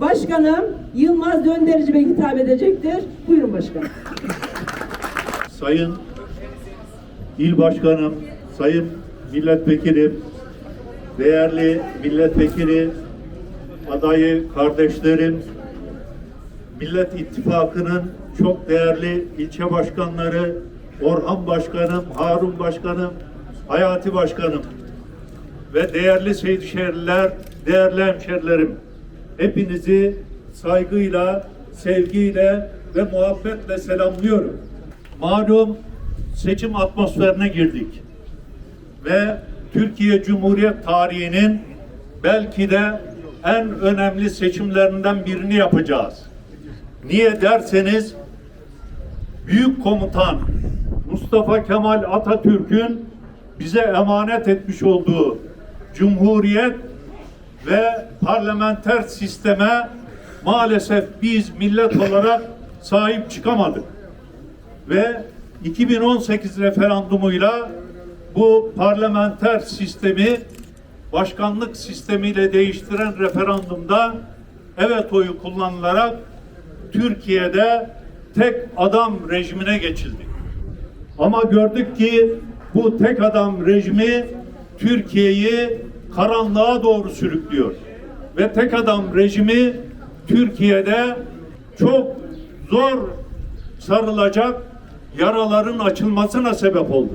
Başkanım Yılmaz Dönderici Bey hitap edecektir. Buyurun başkanım. Sayın İl Başkanım, Sayın Milletvekilim, değerli milletvekili adayı kardeşlerim, Millet İttifakı'nın çok değerli ilçe başkanları, Orhan Başkanım, Harun Başkanım, Hayati Başkanım ve değerli Seydişehirliler, değerli hemşerilerim, hepinizi saygıyla, sevgiyle ve muhabbetle selamlıyorum. Malum seçim atmosferine girdik ve Türkiye Cumhuriyet tarihinin belki de en önemli seçimlerinden birini yapacağız. Niye derseniz büyük komutan Mustafa Kemal Atatürk'ün bize emanet etmiş olduğu Cumhuriyet ve parlamenter sisteme maalesef biz millet olarak sahip çıkamadık. Ve 2018 referandumuyla bu parlamenter sistemi başkanlık sistemiyle değiştiren referandumda evet oyu kullanılarak Türkiye'de tek adam rejimine geçildi. Ama gördük ki bu tek adam rejimi Türkiye'yi karanlığa doğru sürüklüyor. Ve tek adam rejimi Türkiye'de çok zor sarılacak yaraların açılmasına sebep oldu.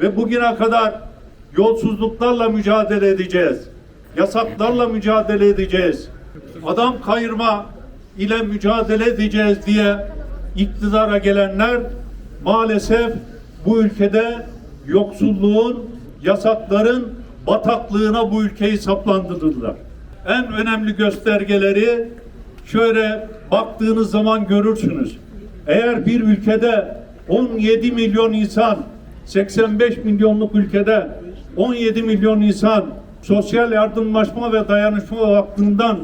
Ve bugüne kadar yolsuzluklarla mücadele edeceğiz. Yasaklarla mücadele edeceğiz. Adam kayırma ile mücadele edeceğiz diye iktidara gelenler maalesef bu ülkede yoksulluğun, yasakların bataklığına bu ülkeyi saplandırdılar. En önemli göstergeleri şöyle baktığınız zaman görürsünüz. Eğer bir ülkede 17 milyon insan 85 milyonluk ülkede 17 milyon insan sosyal yardımlaşma ve dayanışma vakfından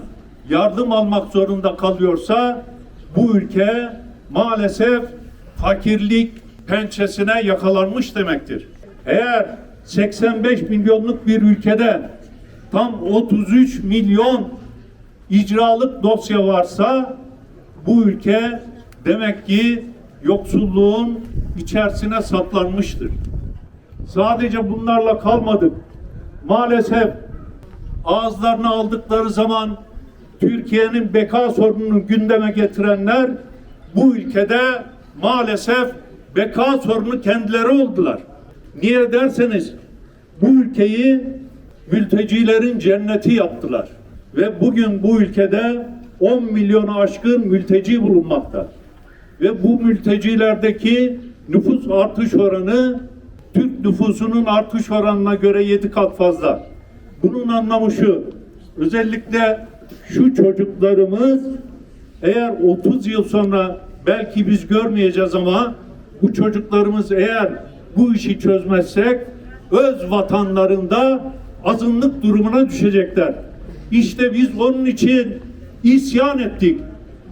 yardım almak zorunda kalıyorsa bu ülke maalesef fakirlik pençesine yakalanmış demektir. Eğer 85 milyonluk bir ülkede tam 33 milyon icralık dosya varsa bu ülke demek ki yoksulluğun içerisine saplanmıştır. Sadece bunlarla kalmadık. Maalesef ağızlarına aldıkları zaman Türkiye'nin beka sorununu gündeme getirenler bu ülkede maalesef beka sorunu kendileri oldular. Niye derseniz bu ülkeyi mültecilerin cenneti yaptılar. Ve bugün bu ülkede 10 milyonu aşkın mülteci bulunmakta. Ve bu mültecilerdeki nüfus artış oranı Türk nüfusunun artış oranına göre 7 kat fazla. Bunun anlamı şu. Özellikle şu çocuklarımız eğer 30 yıl sonra belki biz görmeyeceğiz ama bu çocuklarımız eğer bu işi çözmezsek öz vatanlarında azınlık durumuna düşecekler. İşte biz onun için isyan ettik.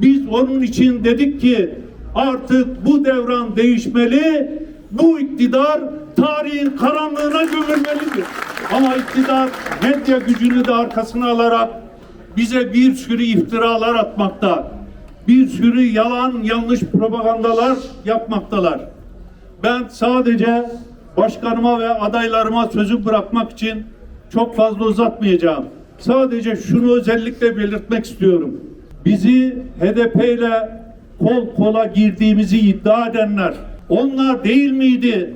Biz onun için dedik ki artık bu devran değişmeli. Bu iktidar tarihin karanlığına gömülmelidir. Ama iktidar medya gücünü de arkasına alarak bize bir sürü iftiralar atmakta. Bir sürü yalan yanlış propagandalar yapmaktalar. Ben sadece başkanıma ve adaylarıma sözü bırakmak için çok fazla uzatmayacağım. Sadece şunu özellikle belirtmek istiyorum. Bizi HDP ile kol kola girdiğimizi iddia edenler, onlar değil miydi?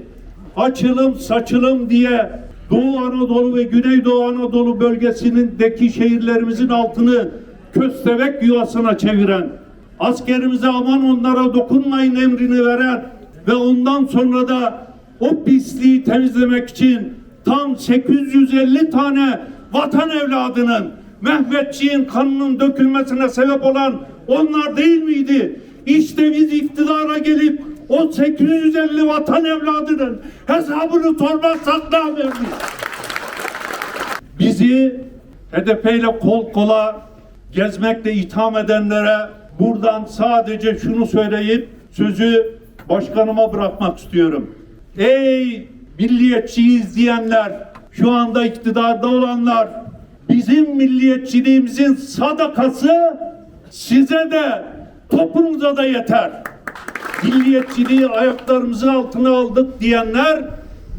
Açılım saçılım diye Doğu Anadolu ve Güneydoğu Anadolu bölgesindeki şehirlerimizin altını köstebek yuvasına çeviren, askerimize aman onlara dokunmayın emrini veren ve ondan sonra da o pisliği temizlemek için tam 850 tane vatan evladının Mehmetçiğin kanının dökülmesine sebep olan onlar değil miydi? İşte biz iktidara gelip o 850 vatan evladının hesabını sormazsak ne haberimiz? Bizi HDP ile kol kola gezmekle itham edenlere buradan sadece şunu söyleyip sözü başkanıma bırakmak istiyorum. Ey milliyetçiyiz diyenler, şu anda iktidarda olanlar, bizim milliyetçiliğimizin sadakası size de topumuza da yeter. Milliyetçiliği ayaklarımızın altına aldık diyenler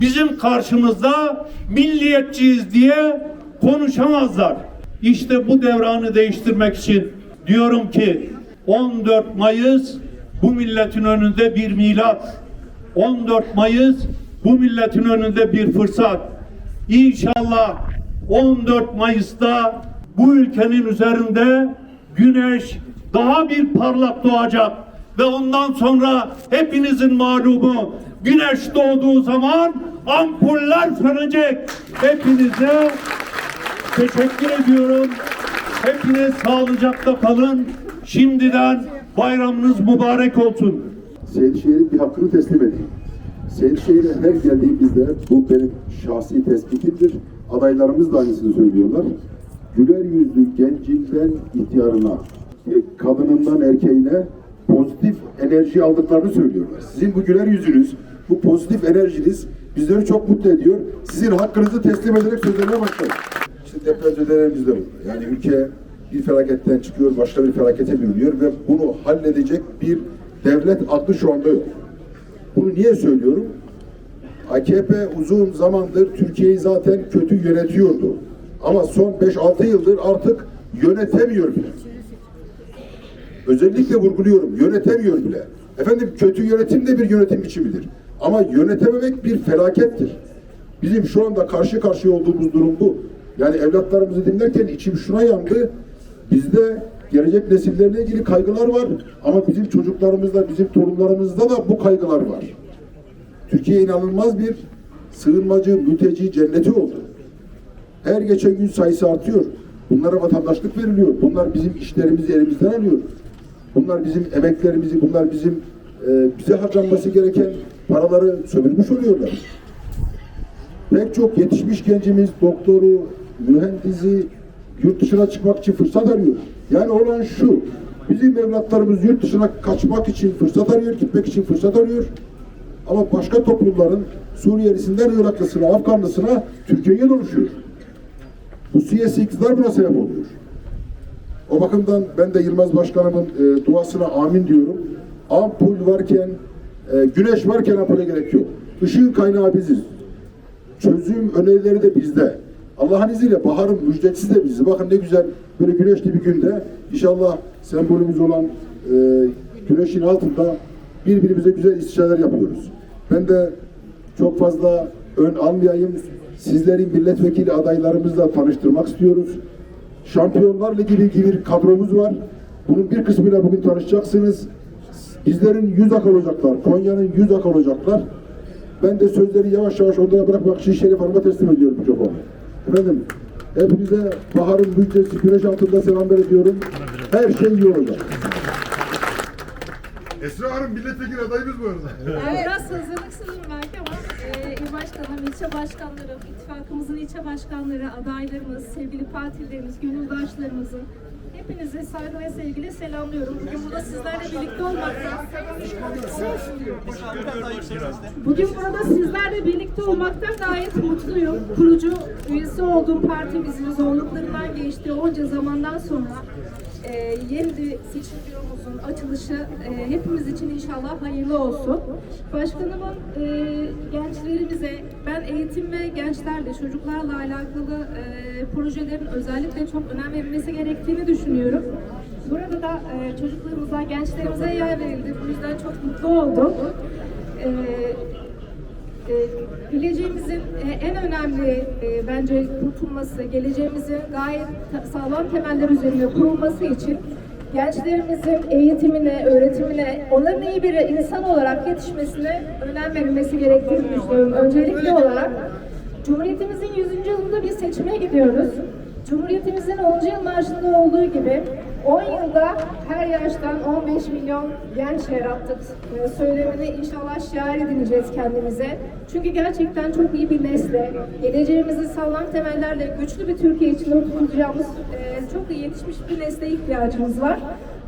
bizim karşımızda milliyetçiyiz diye konuşamazlar. İşte bu devranı değiştirmek için diyorum ki 14 Mayıs bu milletin önünde bir milat. 14 Mayıs bu milletin önünde bir fırsat. İnşallah 14 Mayıs'ta bu ülkenin üzerinde güneş daha bir parlak doğacak ve ondan sonra hepinizin malumu güneş doğduğu zaman ampuller sönecek. Hepinize teşekkür ediyorum. Hepiniz sağlıcakla kalın. Şimdiden bayramınız mübarek olsun. Seydişehir'in bir hakkını teslim edeyim. Seydişehir'e her geldiğimizde bu benim şahsi tespitimdir. Adaylarımız da aynısını söylüyorlar. Güler yüzlü gencinden ihtiyarına, e, kadınından erkeğine pozitif enerji aldıklarını söylüyorlar. Sizin bu güler yüzünüz, bu pozitif enerjiniz bizleri çok mutlu ediyor. Sizin hakkınızı teslim ederek sözlerine başlayın. İşte depremzedelerimiz de burada. Yani ülke bir felaketten çıkıyor, başka bir felakete bürünüyor ve bunu halledecek bir devlet aklı şu anda yok. Bunu niye söylüyorum? AKP uzun zamandır Türkiye'yi zaten kötü yönetiyordu. Ama son 5-6 yıldır artık yönetemiyor bile. Özellikle vurguluyorum, yönetemiyor bile. Efendim kötü yönetim de bir yönetim biçimidir. Ama yönetememek bir felakettir. Bizim şu anda karşı karşıya olduğumuz durum bu. Yani evlatlarımızı dinlerken içim şuna yandı. Bizde gelecek nesillerle ilgili kaygılar var. Ama bizim çocuklarımızda, bizim torunlarımızda da bu kaygılar var. Türkiye inanılmaz bir sığınmacı, mülteci cenneti oldu. Her geçen gün sayısı artıyor. Bunlara vatandaşlık veriliyor. Bunlar bizim işlerimizi elimizden alıyor. Bunlar bizim emeklerimizi, bunlar bizim e, bize harcanması gereken paraları sömürmüş oluyorlar. Pek çok yetişmiş gencimiz doktoru, mühendisi yurt dışına çıkmak için fırsat arıyor. Yani olan şu, bizim evlatlarımız yurt dışına kaçmak için fırsat arıyor, gitmek için fırsat arıyor. Ama başka toplumların Suriyelisinden Iraklısına, Afganlısına Türkiye'ye doluşuyor. Bu siyasi iktidar buna sebep oluyor. O bakımdan ben de Yılmaz Başkanımın e, duasına amin diyorum. Ampul varken, e, güneş varken ampule gerek yok. Işığın kaynağı biziz. Çözüm önerileri de bizde. Allah'ın izniyle baharın müjdecisi de biziz. Bakın ne güzel böyle güneşli bir günde inşallah sembolümüz olan e, güneşin altında birbirimize güzel istişareler yapıyoruz. Ben de çok fazla ön almayayım. Sizlerin milletvekili adaylarımızla tanıştırmak istiyoruz. Şampiyonlar Ligi gibi bir kadromuz var. Bunun bir kısmıyla bugün tanışacaksınız. Bizlerin yüz ak olacaklar. Konya'nın yüz ak olacaklar. Ben de sözleri yavaş yavaş onlara bırakmak için Şerif Hanım'a teslim ediyorum mikrofonu. Efendim, hepinize baharın müjdesi güneş altında selamlar ediyorum. Her şey iyi olacak. Esra Hanım milletvekili adayımız bu arada. Evet. Biraz hazırlıksızım belki ama e, il başkanım, ilçe başkanlarım, ittifakımızın ilçe başkanları, adaylarımız, sevgili partilerimiz, gönüldaşlarımızın hepinizi saygı ve sevgiyle selamlıyorum. Bugün burada sizlerle birlikte olmaktan Bugün burada sizlerle birlikte olmaktan gayet mutluyum. Kurucu üyesi olduğum partimizin zorluklarından geçtiği onca zamandan sonra e, yeni seçim büromuzun açılışı e, hepimiz için inşallah hayırlı olsun. Başkanımın e, gençlerimize ben eğitim ve gençlerle, çocuklarla alakalı e, projelerin özellikle çok önem verilmesi gerektiğini düşünüyorum. Burada da e, çocuklarımıza, gençlerimize yer verildi. Bu yüzden çok mutlu oldum. E, geleceğimizin e, en önemli e, bence kurtulması, geleceğimizin gayet sağlam temeller üzerine kurulması için gençlerimizin eğitimine, öğretimine, onların iyi bir insan olarak yetişmesine önem verilmesi gerektiğini düşünüyorum. Öncelikli olarak Cumhuriyetimizin 100. yılında bir seçime gidiyoruz. Cumhuriyetimizin 10. yıl marşında olduğu gibi 10 yılda her yaştan 15 milyon genç yarattık. Ee, Söylemini inşallah şiar edineceğiz kendimize. Çünkü gerçekten çok iyi bir nesle, geleceğimizi sağlam temellerle güçlü bir Türkiye içinde oturacağımız e, çok iyi yetişmiş bir nesle ihtiyacımız var.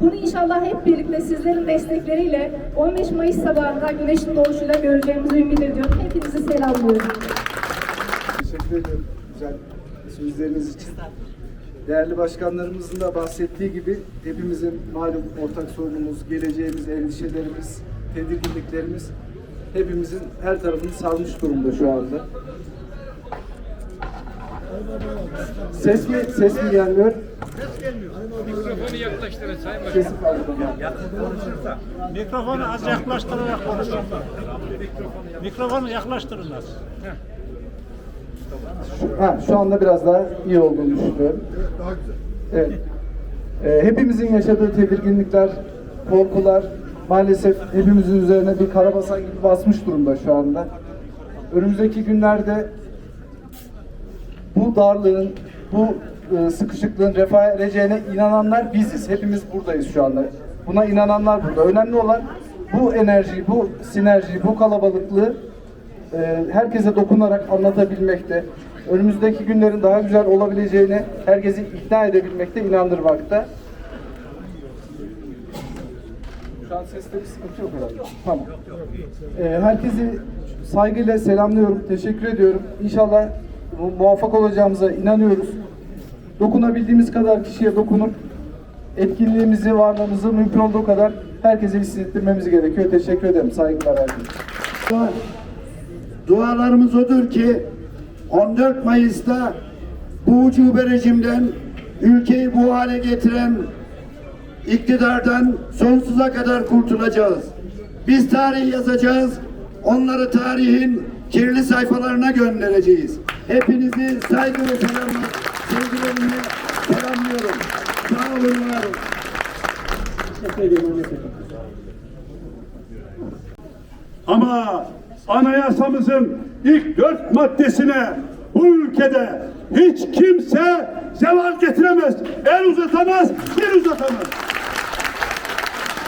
Bunu inşallah hep birlikte sizlerin destekleriyle 15 Mayıs sabahında güneşin doğuşuyla göreceğimizi ümit ediyorum. Hepinizi selamlıyorum. Teşekkür ederim. Güzel sözleriniz için. Değerli başkanlarımızın da bahsettiği gibi hepimizin malum ortak sorunumuz, geleceğimiz, endişelerimiz, tedirginliklerimiz hepimizin her tarafını sarmış durumda şu anda. Ses mi, ses mi gelmiyor? Mikrofonu yaklaştırın Sayın Başkan. Sesi kaldı. Mikrofonu az yaklaştırarak konuşun. Mikrofonu yaklaştırın az. Ha, şu anda biraz daha iyi olduğunu düşünüyorum. Evet. Ee, hepimizin yaşadığı tedirginlikler, korkular maalesef hepimizin üzerine bir karabasan gibi basmış durumda şu anda. Önümüzdeki günlerde bu darlığın, bu e, sıkışıklığın refaha ereceğine inananlar biziz. Hepimiz buradayız şu anda. Buna inananlar burada. Önemli olan bu enerjiyi, bu sinerjiyi, bu kalabalıklığı e, herkese dokunarak anlatabilmekte, önümüzdeki günlerin daha güzel olabileceğine herkesi ikna edebilmekte, inandırmakta. Şu an seste bir sıkıntı yok herhalde. Tamam. E, herkesi saygıyla selamlıyorum, teşekkür ediyorum. İnşallah mu- muvaffak olacağımıza inanıyoruz. Dokunabildiğimiz kadar kişiye dokunup etkinliğimizi, varlığımızı mümkün olduğu kadar herkese hissettirmemiz gerekiyor. Teşekkür ederim. Saygılar herkese. Dualarımız odur ki 14 Mayıs'ta bu ucube rejimden ülkeyi bu hale getiren iktidardan sonsuza kadar kurtulacağız. Biz tarih yazacağız. Onları tarihin kirli sayfalarına göndereceğiz. Hepinizi saygı ve selamla, sevgilerimle selamlıyorum. Sağ olun, var olun. Ama anayasamızın ilk dört maddesine bu ülkede hiç kimse zeval getiremez. El uzatamaz, bir uzatamaz.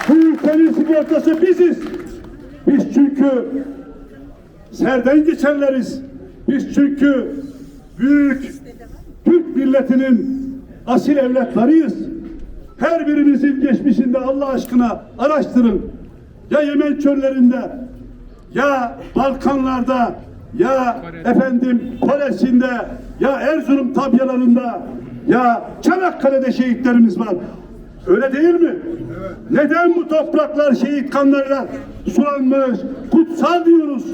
Bu ülkenin sigortası biziz. Biz çünkü serden geçenleriz. Biz çünkü büyük Türk milletinin asil evlatlarıyız. Her birimizin geçmişinde Allah aşkına araştırın. Ya Yemen çöllerinde, ya Balkanlarda, ya efendim Kore'sinde, ya Erzurum tabyalarında, ya Çanakkale'de şehitlerimiz var. Öyle değil mi? Neden bu topraklar şehit kanlarıyla sulanmış, kutsal diyoruz?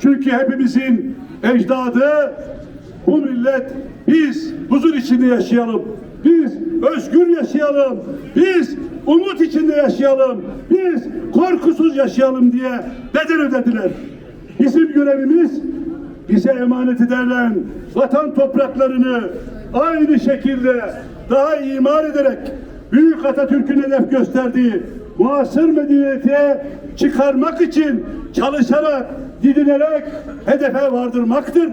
Çünkü hepimizin ecdadı bu millet biz huzur içinde yaşayalım. Biz özgür yaşayalım. Biz umut içinde yaşayalım. Biz korkusuz yaşayalım diye bedel ödediler. Bizim görevimiz bize emanet edilen vatan topraklarını aynı şekilde daha imar ederek Büyük Atatürk'ün hedef gösterdiği muasır medeniyete çıkarmak için çalışarak, didinerek hedefe vardırmaktır.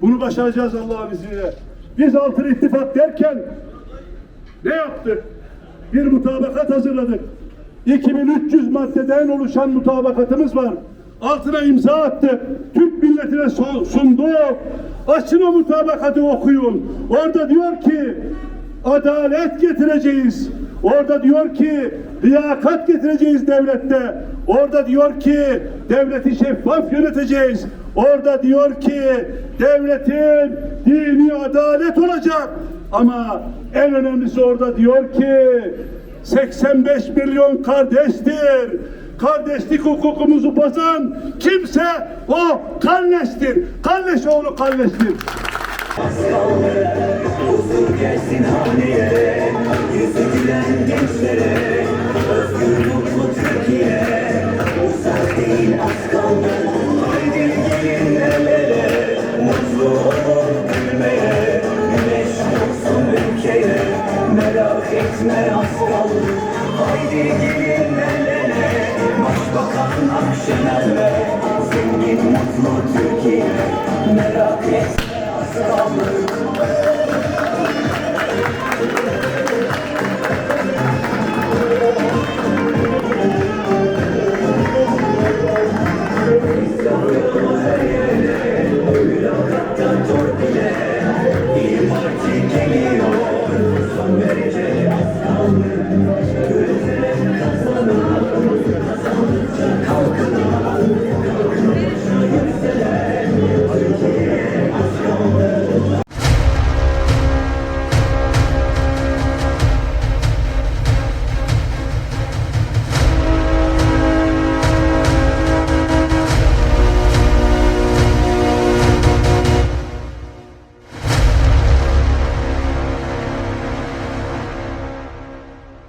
Bunu başaracağız Allah'ın izniyle. Biz altın ittifak derken ne yaptık? Bir mutabakat hazırladık. 2300 maddeden oluşan mutabakatımız var. Altına imza attık. Türk milletine sunduk. Açın o mutabakatı okuyun. Orada diyor ki adalet getireceğiz. Orada diyor ki liyakat getireceğiz devlette. Orada diyor ki devleti şeffaf yöneteceğiz. Orada diyor ki devletin dini adalet olacak. Ama en önemlisi orada diyor ki 85 milyon kardeştir. Kardeşlik hukukumuzu bozan kimse o kalleştir. Kalleş oğlu kalleştir. Huzur gelsin haneye Yüzü gülen gençlere etme kaldı Haydi gelin ellere Başbakan Akşener'le Zengin mutlu Türkiye Merak etme kaldı